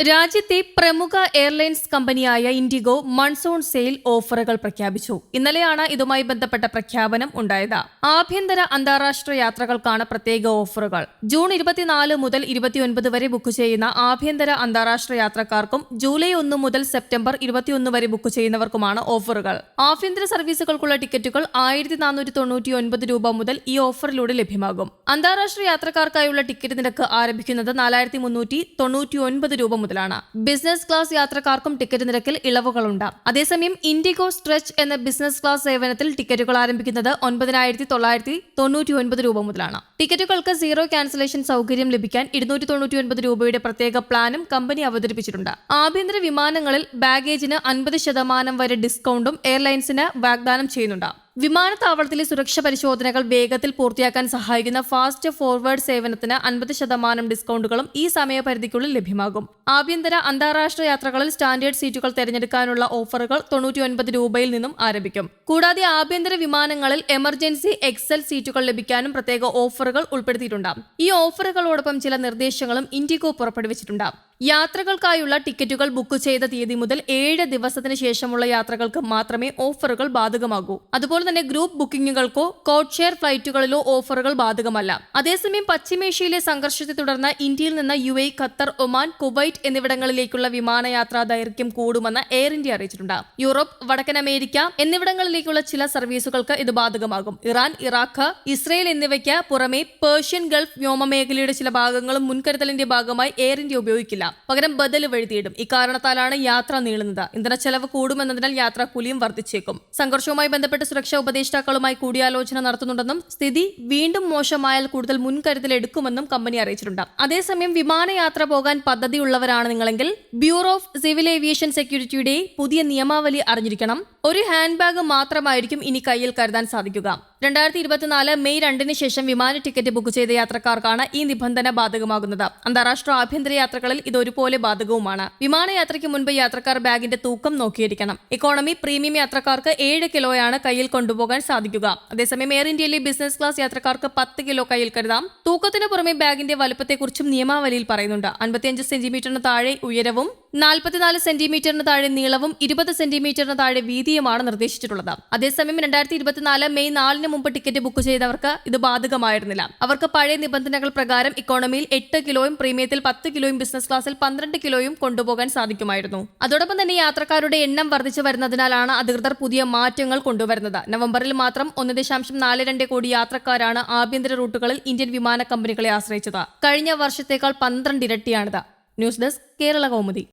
രാജ്യത്തെ പ്രമുഖ എയർലൈൻസ് കമ്പനിയായ ഇൻഡിഗോ മൺസൂൺ സെയിൽ ഓഫറുകൾ പ്രഖ്യാപിച്ചു. ഇന്നലെയാണ് ഇതുമായി ബന്ധപ്പെട്ട പ്രഖ്യാപനം ഉണ്ടായത്. ആഭ്യന്തര അന്താരാഷ്ട്ര യാത്രകൾക്കാണ് പ്രത്യേക ഓഫറുകൾ. ജൂൺ ഇരുപത്തിനാല് മുതൽ ഇരുപത്തിയൊൻപത് വരെ ബുക്ക് ചെയ്യുന്ന ആഭ്യന്തര അന്താരാഷ്ട്ര യാത്രക്കാർക്കും ജൂലൈ ഒന്ന് മുതൽ സെപ്റ്റംബർ ഇരുപത്തിയൊന്ന് വരെ ബുക്ക് ചെയ്യുന്നവർക്കുമാണ് ഓഫറുകൾ. ആഭ്യന്തര സർവീസുകൾക്കുള്ള ടിക്കറ്റുകൾ ആയിരത്തി നാനൂറ്റി തൊണ്ണൂറ്റി ഒൻപത് രൂപ മുതൽ ഈ ഓഫറിലൂടെ ലഭ്യമാകും. അന്താരാഷ്ട്ര യാത്രക്കാർക്കായുള്ള ടിക്കറ്റ് നിരക്ക് ആരംഭിക്കുന്നത് നാലായിരത്തി മുന്നൂറ്റി തൊണ്ണൂറ്റി ഒൻപത് രൂപ മുതലാണ്. ബിസിനസ് ക്ലാസ് യാത്രക്കാർക്കും ടിക്കറ്റ് നിരക്കിൽ ഇളവുകളുണ്ട്. അതേസമയം ഇൻഡിഗോ സ്ട്രെച്ച് എന്ന ബിസിനസ് ക്ലാസ് സേവനത്തിൽ ടിക്കറ്റുകൾ ആരംഭിക്കുന്നത് ഒൻപതിനായിരത്തി തൊള്ളായിരത്തി തൊണ്ണൂറ്റി ഒൻപത് രൂപ മുതലാണ്. ടിക്കറ്റുകൾക്ക് സീറോ ക്യാൻസലേഷൻ സൗകര്യം ലഭിക്കാൻ ഇരുന്നൂറ്റി തൊണ്ണൂറ്റി ഒൻപത് രൂപയുടെ പ്രത്യേക പ്ലാനും കമ്പനി അവതരിപ്പിച്ചിട്ടുണ്ട്. ആഭ്യന്തര വിമാനങ്ങളിൽ ബാഗേജിന് അൻപത് ശതമാനം വരെ ഡിസ്കൗണ്ടും എയർലൈൻസിന് വാഗ്ദാനം ചെയ്യുന്നുണ്ട്. വിമാനത്താവളത്തിലെ സുരക്ഷാ പരിശോധനകൾ വേഗത്തിൽ പൂർത്തിയാക്കാൻ സഹായിക്കുന്ന ഫാസ്റ്റ് ഫോർവേഡ് സേവനത്തിന് അൻപത് ശതമാനം ഡിസ്കൗണ്ടുകളും ഈ സമയപരിധിക്കുള്ളിൽ ലഭ്യമാകും. ആഭ്യന്തര അന്താരാഷ്ട്ര യാത്രകളിൽ സ്റ്റാൻഡേർഡ് സീറ്റുകൾ തിരഞ്ഞെടുക്കാനുള്ള ഓഫറുകൾ തൊണ്ണൂറ്റിയൊൻപത് രൂപയിൽ നിന്നും ആരംഭിക്കും. കൂടാതെ ആഭ്യന്തര വിമാനങ്ങളിൽ എമർജൻസി എക്സൽ സീറ്റുകൾ ലഭിക്കാനും പ്രത്യേക ഓഫറുകൾ ഉൾപ്പെടുത്തിയിട്ടുണ്ട്. ഈ ഓഫറുകളോടൊപ്പം ചില നിർദ്ദേശങ്ങളും ഇൻഡിഗോ പുറപ്പെടുവിച്ചിട്ടുണ്ട്. യാത്രകൾക്കായുള്ള ടിക്കറ്റുകൾ ബുക്ക് ചെയ്ത തീയതി മുതൽ ഏഴ് ദിവസത്തിന് ശേഷമുള്ള യാത്രകൾക്ക് മാത്രമേ ഓഫറുകൾ ബാധകമാകൂ. അതുപോലെ തന്നെ ഗ്രൂപ്പ് ബുക്കിംഗുകൾക്കോ കോഡ് ഷെയർ ഫ്ലൈറ്റുകളിലോ ഓഫറുകൾ ബാധകമല്ല. അതേസമയം പശ്ചിമേഷ്യയിലെ സംഘർഷത്തെ തുടർന്ന് ഇന്ത്യയിൽ നിന്ന് U A Qatar Oman Kuwait എന്നിവിടങ്ങളിലേക്കുള്ള വിമാനയാത്രാ ദൈർഘ്യം കൂടുമെന്ന് എയർ ഇന്ത്യ അറിയിച്ചിട്ടുണ്ട്. യൂറോപ്പ് വടക്കൻ അമേരിക്ക എന്നിവിടങ്ങളിലേക്കുള്ള ചില സർവീസുകൾക്ക് ഇത് ബാധകമാകും. ഇറാൻ ഇറാഖ് ഇസ്രയേൽ എന്നിവയ്ക്ക് പുറമെ പേർഷ്യൻ ഗൾഫ് വ്യോമമേഖലയുടെ ചില ഭാഗങ്ങളും മുൻകരുതലിന്റെ ഭാഗമായി എയർ ഇന്ത്യ ഉപയോഗിക്കില്ല. പകരം ബദൽ വഴുതിയിടും. ഇക്കാരണത്താലാണ് യാത്ര നീളുന്നത്. ഇന്ധന ചെലവ് കൂടുമെന്നതിനാൽ യാത്രാക്കൂലിയും വർദ്ധിച്ചേക്കും. സംഘർഷവുമായി ബന്ധപ്പെട്ട് സുരക്ഷാ ഉപദേഷ്ടാക്കളുമായി കൂടിയാലോചന നടത്തുന്നുണ്ടെന്നും സ്ഥിതി വീണ്ടും മോശമായാൽ കൂടുതൽ മുൻകരുതൽ എടുക്കുമെന്നും കമ്പനി അറിയിച്ചിട്ടുണ്ട്. അതേസമയം വിമാനയാത്ര പോകാൻ പദ്ധതിയുള്ളവരാണ് നിങ്ങളെങ്കിൽ ബ്യൂറോ ഓഫ് സിവിൽ ഏവിയേഷൻ സെക്യൂരിറ്റിയുടെ പുതിയ നിയമാവലി അറിഞ്ഞിരിക്കണം. ഒരു ഹാൻഡ് ബാഗ് മാത്രമായിരിക്കും ഇനി കയ്യിൽ കരുതാൻ സാധിക്കുക. രണ്ടായിരത്തി ഇരുപത്തിനാല് മെയ് രണ്ടിന് ശേഷം വിമാന ടിക്കറ്റ് ബുക്ക് ചെയ്ത യാത്രക്കാർക്കാണ് ഈ നിബന്ധന ബാധകമാകുന്നത്. അന്താരാഷ്ട്ര ആഭ്യന്തര യാത്രകളിൽ ഇത് ഒരുപോലെ ബാധകവുമാണ്. വിമാനയാത്രയ്ക്ക് മുൻപ് യാത്രക്കാർ ബാഗിന്റെ തൂക്കം നോക്കിയിരിക്കണം. ഇക്കോണമി പ്രീമിയം യാത്രക്കാർക്ക് ഏഴ് കിലോയാണ് കയ്യിൽ കൊണ്ടുപോകാൻ സാധിക്കുക. അതേസമയം എയർ ഇന്ത്യയിലെ ബിസിനസ് ക്ലാസ് യാത്രക്കാർക്ക് പത്ത് കിലോ കയ്യിൽ കരുതാം. തൂക്കത്തിന് പുറമെ ബാഗിന്റെ വലുപ്പത്തെക്കുറിച്ചും നിയമാവലിയിൽ പറയുന്നുണ്ട്. അൻപത്തിയഞ്ച് സെന്റിമീറ്ററിന് താഴെ ഉയരവും നാൽപ്പത്തിനാല് സെന്റിമീറ്ററിന് താഴെ നീളവും ഇരുപത് സെന്റിമീറ്ററിന് താഴെ വീതിയുമാണ് നിർദ്ദേശിച്ചിട്ടുള്ളത്. അതേസമയം രണ്ടായിരത്തി ഇരുപത്തിനാല് മെയ് നാലിന് മുമ്പ് ടിക്കറ്റ് ബുക്ക് ചെയ്തവർക്ക് ഇത് ബാധകമായിരുന്നില്ല. അവർക്ക് പഴയ നിബന്ധനകൾ പ്രകാരം ഇക്കോണമിയിൽ എട്ട് കിലോയും പ്രീമിയത്തിൽ പത്ത് കിലോയും ബിസിനസ് ക്ലാസ്സിൽ പന്ത്രണ്ട് കിലോയും കൊണ്ടുപോകാൻ സാധിക്കുമായിരുന്നു. അതോടൊപ്പം തന്നെ യാത്രക്കാരുടെ എണ്ണം വർദ്ധിച്ചു വരുന്നതിനാലാണ് അധികൃതർ പുതിയ മാറ്റങ്ങൾ കൊണ്ടുവരുന്നത്. നവംബറിൽ മാത്രം ഒന്ന് ദശാംശം നാല് രണ്ട് കോടി യാത്രക്കാരാണ് ആഭ്യന്തര റൂട്ടുകളിൽ ഇന്ത്യൻ വിമാന കമ്പനികളെ ആശ്രയിച്ചത്. കഴിഞ്ഞ വർഷത്തേക്കാൾ പന്ത്രണ്ട് ഇരട്ടിയാണിത് ന്യൂസ് ഡെസ്ക് കേരള കൗമുദി.